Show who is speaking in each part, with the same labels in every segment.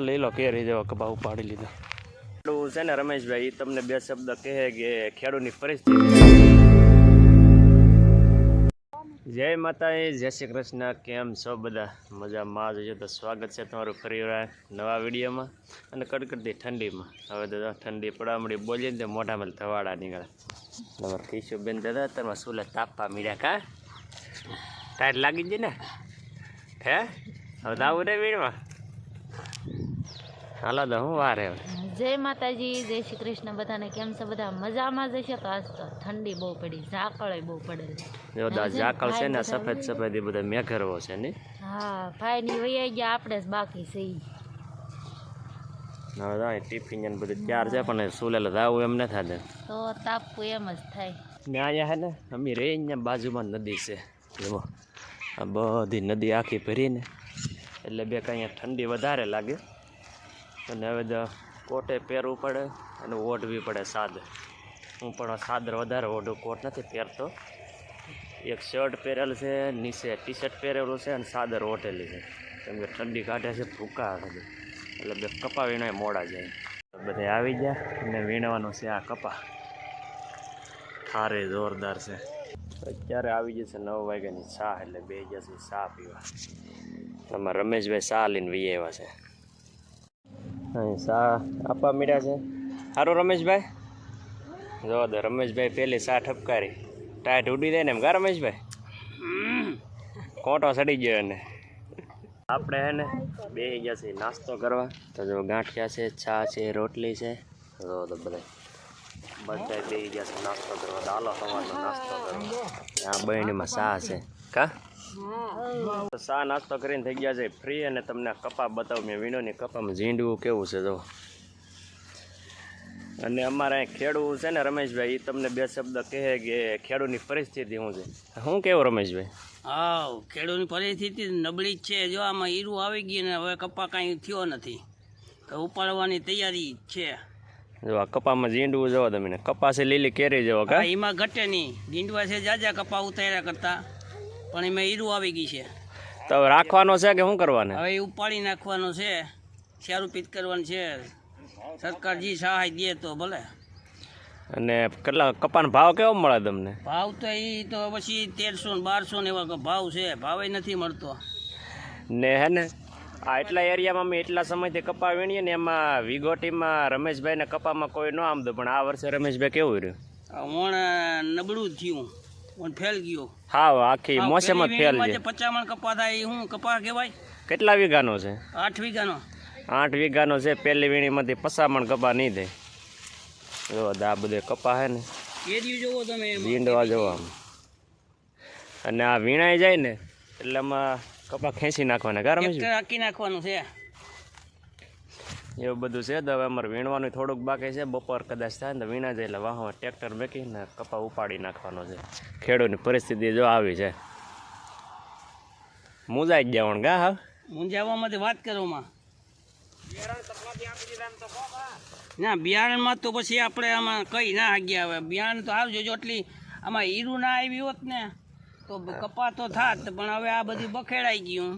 Speaker 1: લઈ લો, કેરી જેવા કપા ઉપાડી લીધા. ખેડૂત છે ને રમેશભાઈ તમને બે શબ્દ કહે કે ખેડૂતની પરિસ્થિતિ. જય માતાજી, જય શ્રી કૃષ્ણ, કેમ છો બધા? મજામાં જ છો તો સ્વાગત છે તમારું ફરી વાર નવા વિડીયોમાં અને કડકડતી ઠંડીમાં. હવે જો ઠંડી પડામડી બોલીએ તો મોઢામાં ધવાડા નીકળે. તમારે કીશું બેન દાદા તમે સુલે તાપવા મીડ્યા કા? ટાયર લાગી જ ને? હે? હવે તો આવું રે વીણમાં હાલો તો હું વારે
Speaker 2: જય માતાજી જય શ્રી કૃષ્ણ. બધાને કેમ છે? બધા મજામાં જ છે તો આજ તો ઠંડી બહુ પડી ઝાકળ બહુ પડે
Speaker 1: જો ઝાકળ છે ને સફેદ સફેદ એ બધા મેઘરવો છે ને?
Speaker 2: હા ભાઈ ની વૈયા ગયા આપણે જ બાકી છે.
Speaker 1: હવે તો ટિફિન ને બધું ત્યાર છે પણ સુલેલો આવું એમ ન થાય
Speaker 2: તો તાપવું એમ જ થાય.
Speaker 1: ને અહીંયા હે ને અમે રે અહીંયા બાજુમાં નદી છે. એવો આ બધી નદી આખી ભરીને એટલે બે કાંઈ ઠંડી વધારે લાગે. અને હવે કોટે પહેરવું પડે અને ઓઢવી પડે સાદર હું પણ સાદર વધારે ઓઢું, કોટ નથી પહેરતો. એક શર્ટ પહેરેલું છે, નીચે ટી શર્ટ પહેરેલું છે અને સાદર ઓઢેલી છે. કેમ કે ઠંડી કાઢે છે, ભૂકા બધું એટલે બે કપા વીણાય, મોડા જાય. બધે આવી ગયા અને વીણવાનું છે આ કપા. થારે જોરદાર છે. અત્યારે આવી જશે નવ વાગ્યાની ચા, એટલે બે જશે ચા પીવા. આમાં રમેશભાઈ ચા લઈને વી આવ્યા છે. અહીં સા આપવા મીડ્યા છે. સારું રમેશભાઈ? જો દે, રમેશભાઈ પેલી સા ઠપકારી ટાઈટ ઉડી દે ને એમ, કા રમેશભાઈ? કોટો સડી ગયો એને. આપણે હે ને બે ગયા છે નાસ્તો કરવા. તો જો ગાંઠિયા છે, ચા છે, રોટલી છે. જો તો બધા બધા બે ગયા છે નાસ્તો કરવા. દાલો સવારનો નાસ્તો કરવા. આ બહેણીમાં સા છે. કા? સા નાસ્તો કરીને થઈ ગયા છે. ફ્રી અને તમને કપા બતાવું. મેં વિનોની કપામાં ઝીંડવું કેવું છે જો. અને અમારે અહીં ખેડૂત છે ને રમેશભાઈ એ તમને બે શબ્દ કહે કે ખેડૂતની પરિસ્થિતિ શું છે? શું કેવું રમેશભાઈ?
Speaker 3: હા ખેડૂતની પરિસ્થિતિ નબળી જ છે. જો આમાં હીરું આવી ગયું ને હવે કપા કાંઈ થયો નથી. તો ઉપાડવાની તૈયારી છે.
Speaker 1: જો આ કપામાં ઝીંડવું જોવો તમે કપાસે લીલી કેરી જવા
Speaker 3: એમાં ઘટે નહીં. ઝીંડવા છે જાજા કપા ઉતાર્યા કરતા. પણ એમાં ઈરું આવી ગઈ છે.
Speaker 1: તો રાખવાનો છે કે શું કરવાનું?
Speaker 3: હવે ઉપાડી નાખવાનું છે. સારું પીત કરવાનું છે. સરકાર જે સહાય દે તો ભલે.
Speaker 1: અને કેટલા કપાન ભાવ કેવો મળે તમને?
Speaker 3: ભાવ તો એ તો પછી તેરસો ને બારસો ને એવા ભાવ છે. ભાવે નથી મળતો.
Speaker 1: ને હે ને આ એટલા એરિયામાં અમે એટલા સમયથી કપા વીણીએ ને એમાં વિગોટીમાં રમેશભાઈને કપામાં કોઈ ન આમદો પણ આ વર્ષે રમેશભાઈ કેવું રહ્યું?
Speaker 3: હું વણ નબળું થયું. વણ ફેલ ગયો.
Speaker 1: હા આખી મોસમ જ ફેલ છે.
Speaker 3: પચામણ કપા થાય હું કપા કહેવાય?
Speaker 1: કેટલા વીઘાનો છે?
Speaker 3: આઠ વીઘાનો.
Speaker 1: આઠ વીઘાનો છે પહેલી વીણીમાંથી પસામણ કપા નહીં થાય. જો આ બધે કપા હે ને.
Speaker 3: જોવો તમે
Speaker 1: ભીંડવા જવા. અને આ વીણાઈ જાય ને એટલે આમાં કપા ખેંચી નાખવાના
Speaker 3: ગરમ નાખવાનું છે.
Speaker 1: એવું બધું છે. તો હવે અમારે વીણવાનું થોડુંક બાકી છે. બપોર કદાચ થાય ને તો વીણા જાય એટલે વાહમાં ટ્રેક્ટર મૂકીને કપા ઉપાડી નાખવાનો છે. ખેડૂતની પરિસ્થિતિ જો આવી છે. મુંજાઈ જ જવાનું ગા હા?
Speaker 3: મૂંઝાવામાં વાત કરવામાં ના, બિયારણમાં તો પછી આપણે આમાં કઈ ના ગયા હવે. બિયારણ તો આવજો જો એટલી આમાં હીરું ના આવી હોત ને, તો કપા તો થાત, પણ હવે આ બધું બખેડાઈ ગયું.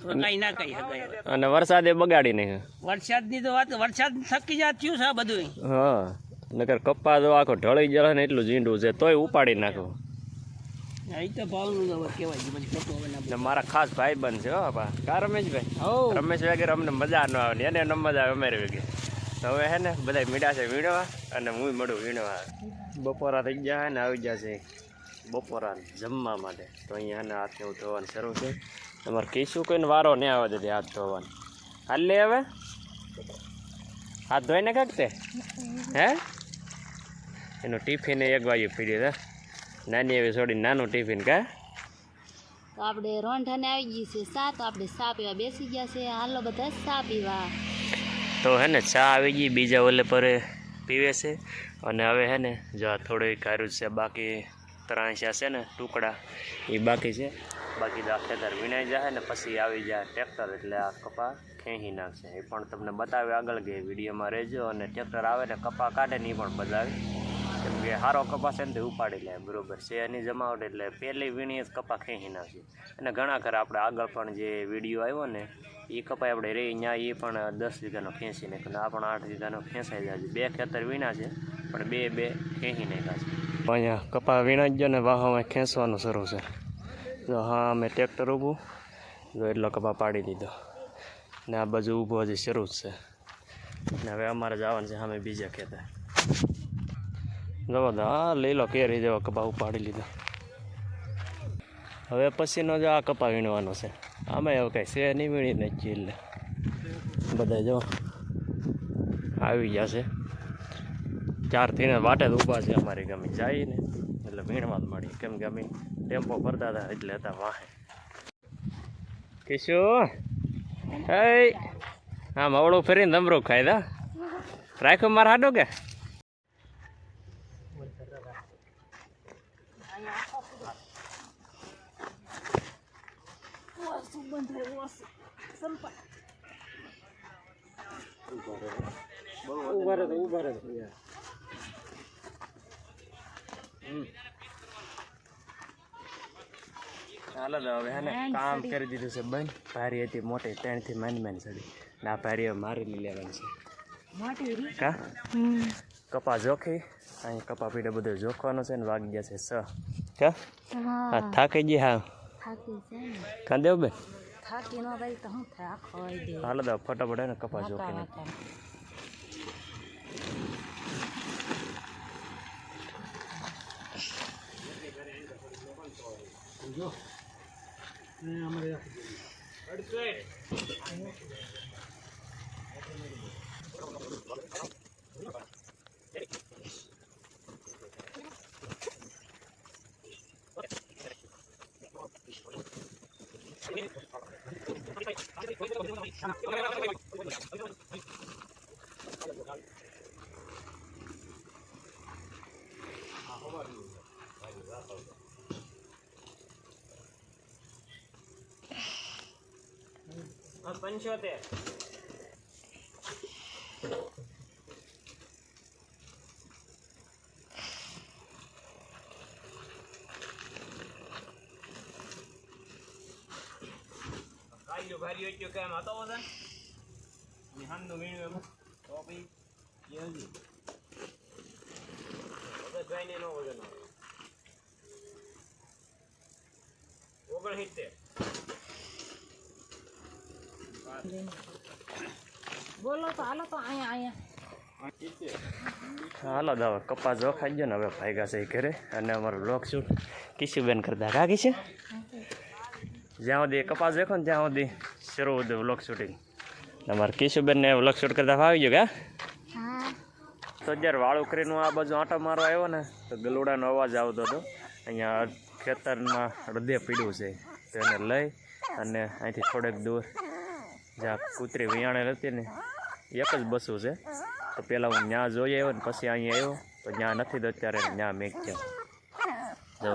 Speaker 3: કઈ ના કહી શકાય.
Speaker 1: અને વરસાદે બગાડી નાખ્યો
Speaker 3: વરસાદની તો વાત વરસાદ થકી જાત થયું છે બધું
Speaker 1: હા નકર કપા તો આખો ઢળી જાય ને એટલું ઝીંડું છે તોય ઉપાડી નાખો.
Speaker 3: એ
Speaker 1: મારા ખાસ ભાઈ બંધ છે હો બા કા રમેશભાઈ
Speaker 3: હો
Speaker 1: રમેશ વગેરે અમને મજા ન આવે એને ન મજા આવે અમારે વેગે હવે હે ને બધા મીડા છે વીણવા અને હું મળું વીણવા. બપોરા થઈ ગયા ને આવી ગયા છે. બપોરા જમવા માટે. તો અહીંયા ને હાથ એવું ધોવાનું શરૂ છે તમારે કહીશું કોઈને વારો નહીં આવે દીધી હાથ ધોવાનો. હાલ લે હવે. હાથ ધોઈને કાંક હે? એનું ટિફિન એક વાગ્યું ફીડી દે નાની એવી છોડી નાનું ટિફિન કા?
Speaker 2: તો આપણે રોંઢાને આવી ગઈ છે સા તો આપણે સા પીવા બેસી ગયા છે. હાલો બધા સા પીવા.
Speaker 1: તો હે ને ચા આવી ગઈ બીજા ઓલે પર પીવે છે. અને હવે હે ને જો થોડી કારું છે બાકી ત્રાંસ્યા છે ને ટુકડા. એ બાકી છે? બાકી તો આ ખેતર વીણાઈ જાય ને પછી આવી જાય ટ્રેક્ટર એટલે આ કપા ખેંચી નાખશે. એ પણ તમને બતાવે આગળ કે વિડીયોમાં રહેજો અને ટ્રેક્ટર આવે ને કપા કાઢે ને એ પણ બતાવે. કેમ કે સારો કપા છે ને તે ઉપાડી લે બરોબર. છે એની જમાવટ એટલે પહેલી વીણી જ કપા ખેંચી નાખશે. અને ઘણા ખરા આપણે આગળ પણ જે વીડિયો આવ્યો ને એ કપાય આપણે રહી ત્યાં એ પણ દસ વીઘાનો ખેંચી નાખ્યો. આ પણ આઠ વીઘાનો ખેંચાઈ જાય છે. બે ખેતર વીણા છે પણ બે બે ખેંચી નાખ્યા છે. અહીંયા કપા વીણા જ ગયો ને વાહમાં ખેંચવાનું શરૂ છે. જો હા, અમે ટ્રેક્ટર ઊભું. જો એટલો કપા પાડી દીધો. ને આ બાજુ ઊભો હજી શરૂ જ છે. ને હવે અમારે જવાનું છે સામે બીજા ખેતર જવા દો હા લઈ લો કેરી જેવો કપા ઉપાડી લીધો. હવે પછીનો જો આ કપા વીણવાનો છે. આમાં એવું કાંઈ છે નહીં, વીણીને જ એટલે. બધા જો આવી ગયા છે ચારથી ને વાટે જ ઊભા છે અમારી ગમે જાય ને એટલે વીણવા જ મળી કેમ કે અમે ટેમ્પો ભરતા હતા એટલે હતા વાહે. કિશોર હે હા, મવડું ફરીને ધમરો ખાઈ દા. રાખ્યો મારે હાડો કે? હાલો તો હવે હે ને કામ કરી દીધું છે બંધ. ભારી હતી મોટી ત્રણથી માની માની ચડી ના ભારી હવે મારી લેવાની છે. કા? કપા જોખી. અહીં કપા પીડે બધું જોખવાનું છે ને વાગી ગયા છે સ. કા? હા. થાકી ગઈ હા.
Speaker 2: થાકી છે ને.
Speaker 1: કાં દેવ બેન
Speaker 2: દે
Speaker 1: હાલો તો ફટાફટ હે ને કપા જોખી જો અને અમારે Thank you. પંચોતેર.
Speaker 3: કાઢ્યો ભારી હોય કેમ હતો વજન નિહાનનું વીણ્યું એમ. તો પછી હજી. વજન જોઈને નો વજન ઓગણસિત્તેર.
Speaker 2: બોલો તો હાલો તો અહીંયા અહીંયા.
Speaker 1: હાલો દાવા હવે જો ખાઈ ગયો ને હવે ભાગ્યા છે ઘરે. અને અમારો બ્લોક શૂટ કિશુબેન કરતા કા છે. જ્યાં સુધી કપાસ દેખો ને ત્યાં સુધી શરૂ હતું બ્લોક શૂટિંગ અમારે કિશુબેનને બ્લોક શૂટ કરતા ફાવી ગયો કે તો જ્યારે વાળું કરીને આ બાજુ આંટો મારવા આવ્યો ને તો ગલુડાનો અવાજ આવતો હતો. અહીંયા ખેતરમાં હૃદય પીડ્યું છે. તેને લઈ અને અહીંથી થોડેક દૂર જ્યાં કૂતરી વિયાણેલ હતી ને, એક જ બસું છે. તો પહેલાં હું ત્યાં જોઈ આવ્યો ને, પછી અહીંયા આવ્યો. તો ત્યાં નથી તો અત્યારે ત્યાં મેં ક્યાં? જો.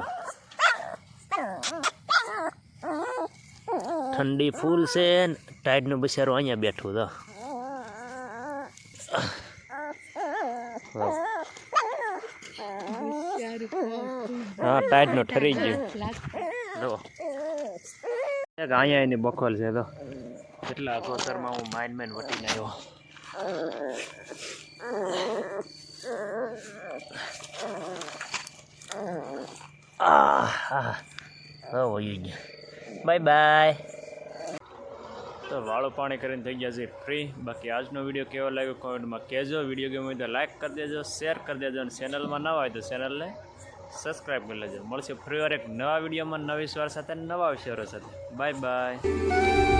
Speaker 1: ઠંડી ફૂલ છે ને, ટાઈડનું બિચારું અહીંયા બેઠું તો હા, ટાઈડનો ઠરી ગયો. જો. અહીંયા એની બખોલ છે તો કેટલા કોતરમાં હું માઇન્ડ મેન વટીને આવ્યો. બાય બાય તો વાળું પાણી કરીને થઈ ગયા છે ફ્રી બાકી આજનો વીડિયો કેવો લાગ્યો કોમેન્ટમાં કહેજો. વીડિયો ગમે તો લાઇક કરી દેજો શેર કરી દેજો અને ચેનલમાં નવા હોય તો ચેનલને સબસ્ક્રાઈબ કરી લેજો. મળશે ફરી વાર એક નવા વિડીયોમાં નવી સ્વાર સાથે, નવા વિષયો સાથે. Bye bye